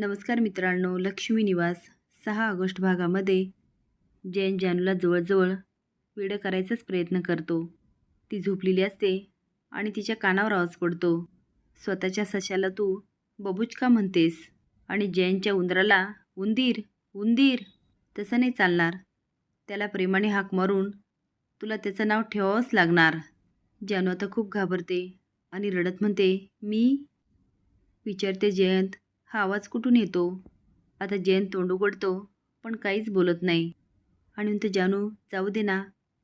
नमस्कार मित्रांनो लक्ष्मी निवास सहा ऑगस्ट भागामध्ये जैन जानूला जवळजवळ वेडं करायचाच प्रयत्न करतो. ती झोपलेली असते आणि तिच्या कानावर आवाज पडतो. स्वतःच्या सशाला तू बबूच का म्हणतेस? आणि जैनच्या उंदराला उंदीर उंदीर तसं नाही चालणार. त्याला प्रेमाने हाक मारून तुला त्याचं नाव ठेवावंच लागणार. जानू आता खूप घाबरते आणि रडत म्हणते मी? विचारते जयंत हा आवाज कुठून येतो? आता जयंत तोंड उघडतो पण काहीच बोलत नाही. आणि तो जानू जाऊ दे ना.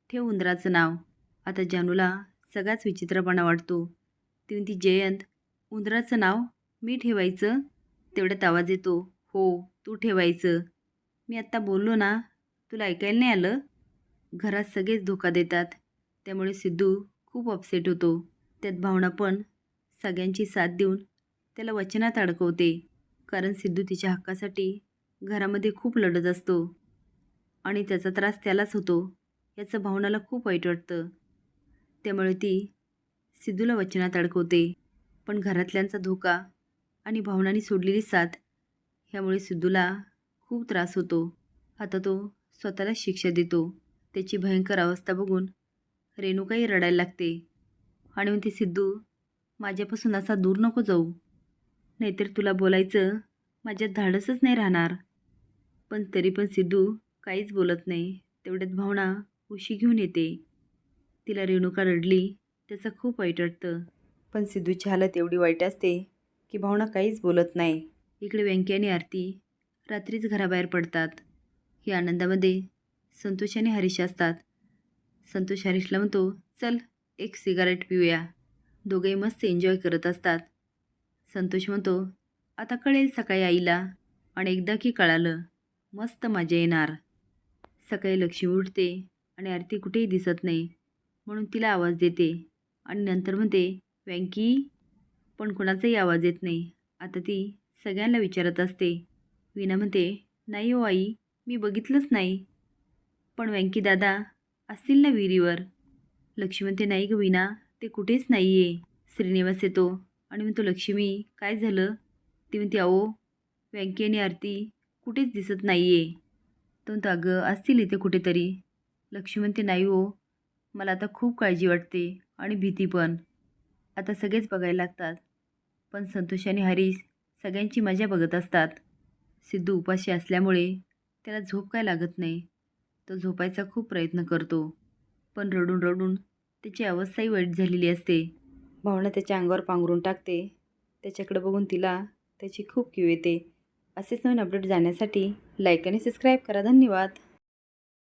ठेव उंदराचं नाव. आता जानूला सगळाच विचित्रपणा वाटतो. ती जयंत उंदराचं नाव मी ठेवायचं? तेवढ्यात आवाज येतो हो तू ठेवायचं. मी आत्ता बोललो ना तुला ऐकायला नाही आलं? घरात सगळेच धोका देतात. त्यामुळे सिद्धू खूप अपसेट होतो. त्यात भावना पण सगळ्यांची साथ देऊन त्याला वचनात अडकवते. कारण सिद्धू तिच्या हक्कासाठी घरामध्ये खूप लढत असतो. आणि त्याचा त्रास त्यालाच होतो याचं भावनाला खूप वाईट वाटतं. त्यामुळे ती सिद्धूला वचनात अडकवते. पण घरातल्यांचा धोका आणि भावनांनी सोडलेली साथ ह्यामुळे सिद्धूला खूप त्रास होतो. आता तो स्वतःला शिक्षा देतो. त्याची भयंकर अवस्था बघून रेणुकाही रडायला लागते. आणि म्हणते सिद्धू माझ्यापासून असा दूर नको जाऊ. नाहीतर तुला बोलायचं माझ्यात धाडसच नाही राहणार. पण तरी पण सिद्धू काहीच बोलत नाही. तेवढ्यात भावना उशी घेऊन येते. तिला रेणुका रडली त्याचं खूप वाईट वाटतं. पण सिद्धूची हालत एवढी वाईट असते की भावना काहीच बोलत नाही. इकडे व्यंकी आणि आरती रात्रीच घराबाहेर पडतात. ही आनंदामध्ये संतोष आणि हरीश असतात. संतोष हरीशला म्हणतो चल एक सिगारेट पिऊया. दोघेही मस्त एन्जॉय करत असतात. संतोष म्हणतो आता कळेल सकाळी आईला. आणि एकदा की कळालं मस्त मजा येणार. सकाळी लक्ष्मी उठते आणि आरती कुठेही दिसत नाही म्हणून तिला आवाज देते आणि नंतर म्हणते व्यंकी पण कुणाचाही आवाज येत नाही. आता ती सगळ्यांना विचारत असते. विना म्हणते नाही हो आई मी बघितलंच नाही. पण व्यंकी दादा असतील ना विहिरीवर? लक्ष्मी म्हणते नाही ग विना ते कुठेच नाही आहे श्रीनिवास येतो आणि म्हणतो लक्ष्मी काय झालं? ती म्हणते अहो व्यंकी आणि आरती कुठेच दिसत नाही आहे तो म्हणतो अगं असतील इथे कुठेतरी. लक्ष्मी म्हणते नाही हो मला आता खूप काळजी वाटते आणि भीती पण. आता सगळेच बघायला लागतात. पण संतोष आणि हरीश सगळ्यांची मजा बघत असतात. सिद्धू उपाशी असल्यामुळे त्याला झोप काय लागत नाही. तो झोपायचा खूप प्रयत्न करतो. पण रडून रडून त्याची अवस्थाही वाईट झालेली असते. भावना त्याच्या अंगावर पांघरून टाकते. त्याच्याकडे बघून तिला त्याची खूप क्यू येते. असेच नवीन अपडेट जाण्यासाठी लाईक आणि सबस्क्राईब करा. धन्यवाद.